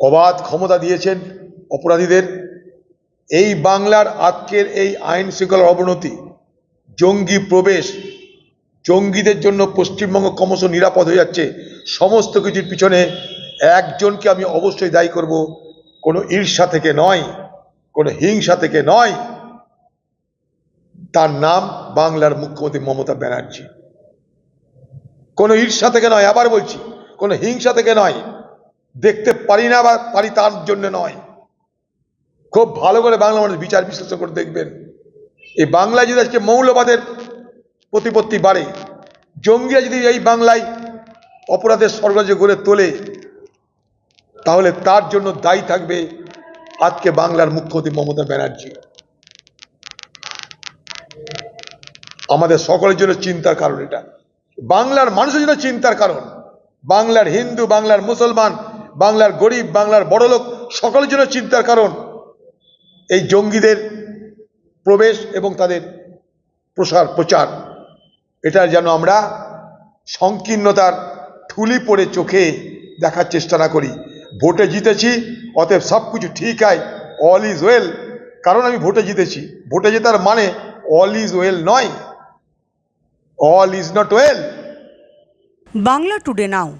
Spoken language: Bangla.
অবাধ ক্ষমতা দিয়েছেন অপরাধীদের। এই বাংলার আজকের এই আইন শৃঙ্খলার অবনতি, জঙ্গি প্রবেশ, জঙ্গিদের জন্য পশ্চিমবঙ্গ ক্রমশ নিরাপদ হয়ে যাচ্ছে, সমস্ত কিছুর পিছনে একজনকে আমি অবশ্যই দায়ী করব। কোনো ঈর্ষা থেকে নয়, কোনো হিংসা থেকে নয়। তার নাম বাংলার মুখ্যমন্ত্রী মমতা ব্যানার্জি। কোনো ঈর্ষা থেকে নয়, আবার বলছি, কোনো হিংসা থেকে নয়। দেখতে পারি না বা পারি তার জন্য নয়। খুব ভালো করে বাংলা মানুষ বিচার বিশ্লেষণ করে দেখবেন। এই বাংলায় যদি আজকে মৌলবাদের প্রতিপত্তি বাড়ে, জঙ্গিরা যদি এই বাংলায় অপরাধের স্বর্গরাজ্য গড়ে তোলে, তাহলে তার জন্য দায়ী থাকবে আজকে বাংলার মুখ্যমন্ত্রী মমতা ব্যানার্জি। আমাদের সকলের জন্য চিন্তার কারণ এটা। বাংলার মানুষের জন্য চিন্তার কারণ। বাংলার হিন্দু, বাংলার মুসলমান বাংলার গরিব, বাংলার বড়লোক, সকলের জন্য চিন্তার কারণ এই জঙ্গিদের প্রবেশ এবং তাদের প্রসার, প্রচার। এটা যেন আমরা সংকীর্ণতার ঠুলি পড়ে চোখে দেখার চেষ্টা না করি। ভোটে জিতেছি, অতএব সব কিছু ঠিক হয় অল ইজ ওয়েল কারণ আমি ভোটে জিতেছি। ভোটে জেতার মানে অল ইজ ওয়েল নয়। All is not well Bangla today now.